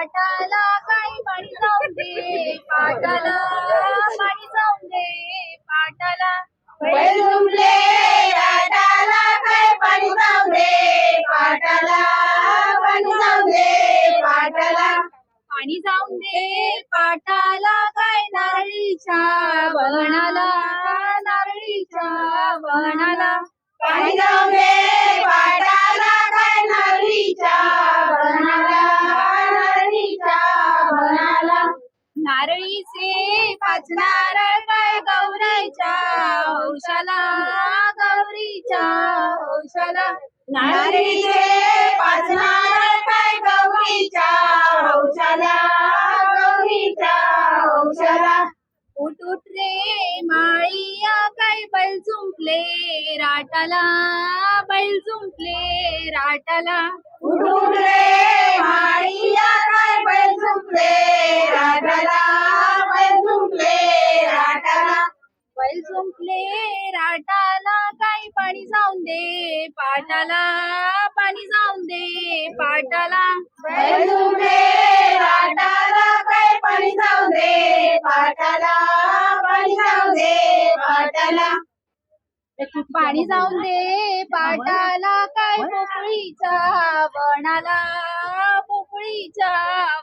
पाटला काही पाणी जाऊ दे पाटला पाच काय गौरीच्या हौशाला काय गौरीच्या हौशाला गौरीच्या रे काय बैल झुंपले राटाला बैल झुंपले राटाला उठ रे माळी पाटाला पाणी जाऊन दे पाटाला. पाटाला काय पाणी जाऊन दे पाटाला पाणी जाऊन दे पाटाला. पाणी जाऊन दे पाटाला काय पोकळीच्या वणाला पोकळीच्या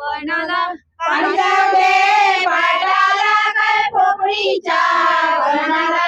वणाला. पाणी जाऊन दे पाटाला काय पोकळीच्या वणाला.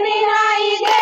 নাই গে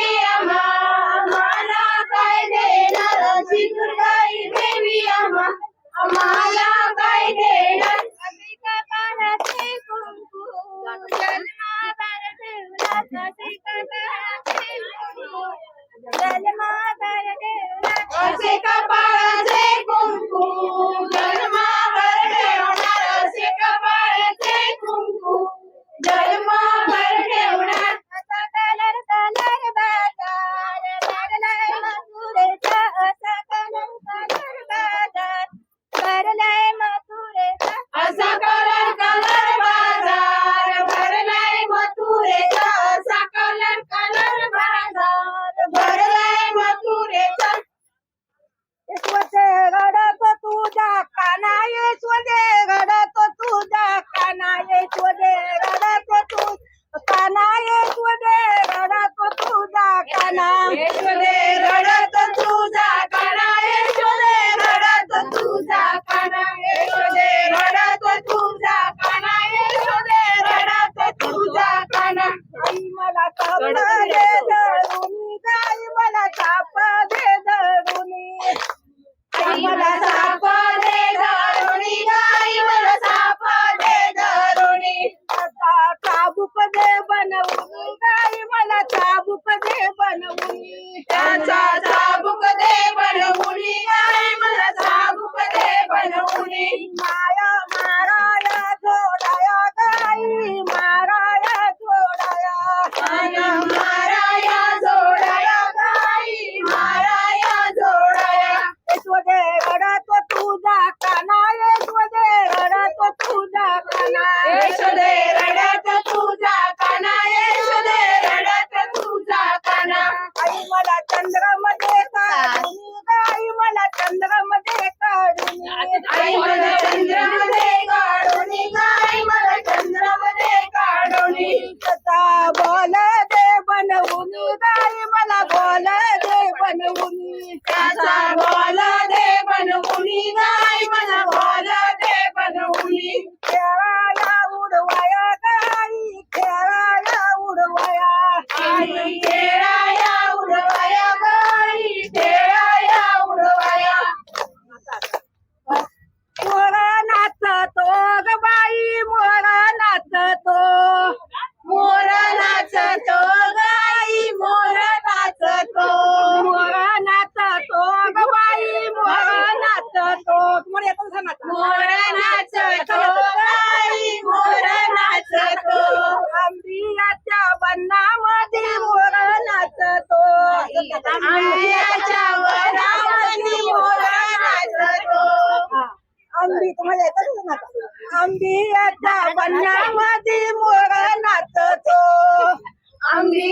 seca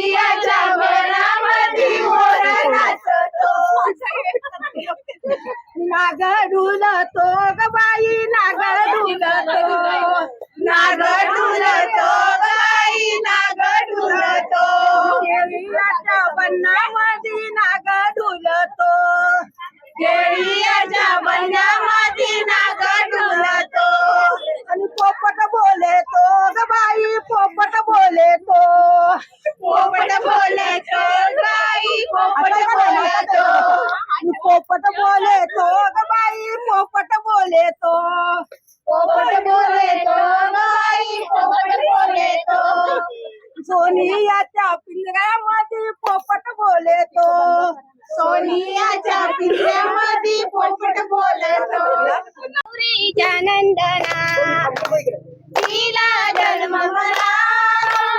सियाच्या वनामध्ये मोर नाचतो नाग डुलतो ग बाई नाग डुलतो नाग बाई नाग डुलतो केळीच्या वनामध्ये नाग डुलतो केळीच्या वनामध्ये नाग डुलतो आणि पोपट बोले तो ग बाई पोपट बोले तो. पोपट बोले तो बाई पोपट बोले तो पोपट बोले तो बाई पोपट बोले तो पोपट बोले तो बाई पोपट बोले बोलतो सोनियाच्या पिंजऱ्यामध्ये पोपट बोले तो सोनियाच्या पिल्ल्यामध्ये पोपट बोलतो. पुरीच्या नंदना. तिला जन्म मला.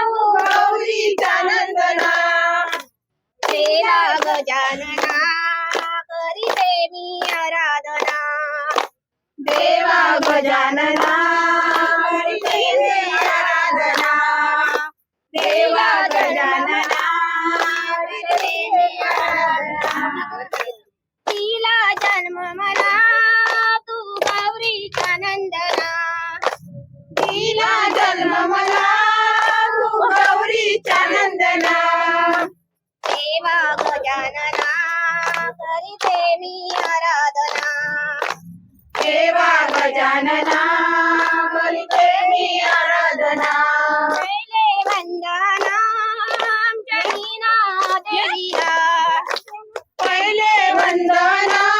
गौरीच्या नंदना. तिला गजानना करीते देवी आराधना. देवा गजानना करीते मी आराधना. देवा गजानना मला तू गौरीचा नंदना. दिला जन्म मला तू गौरीचा नंदना. देवा गजानना करीते मी आराधना. देवा गजानना करीते मी आराधना. पहिले वंदना आमच्या देवीला. पहिले वंदना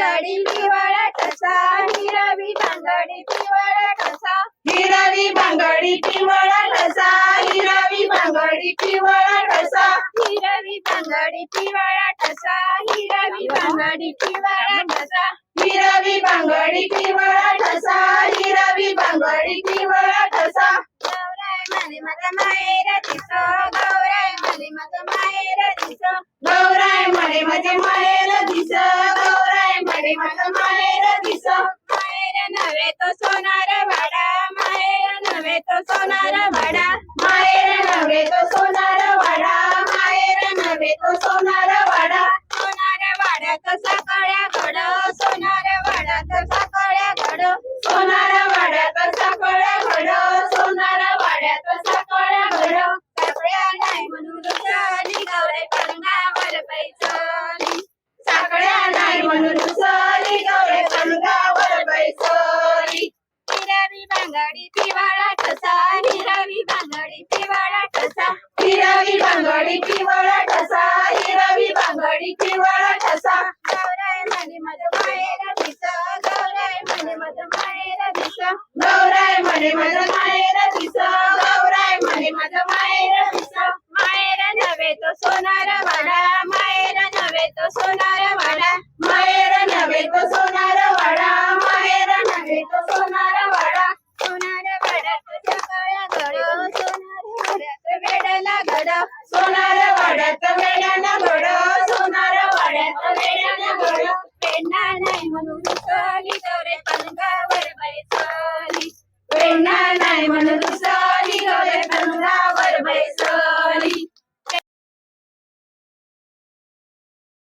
गाडी पिवाळा ठसा very much. गौराय म्हणे मध गौराय म्हणे मध दिसा तो सोनारा वाडा मायेला नव्हे तो सोनारा वाडा.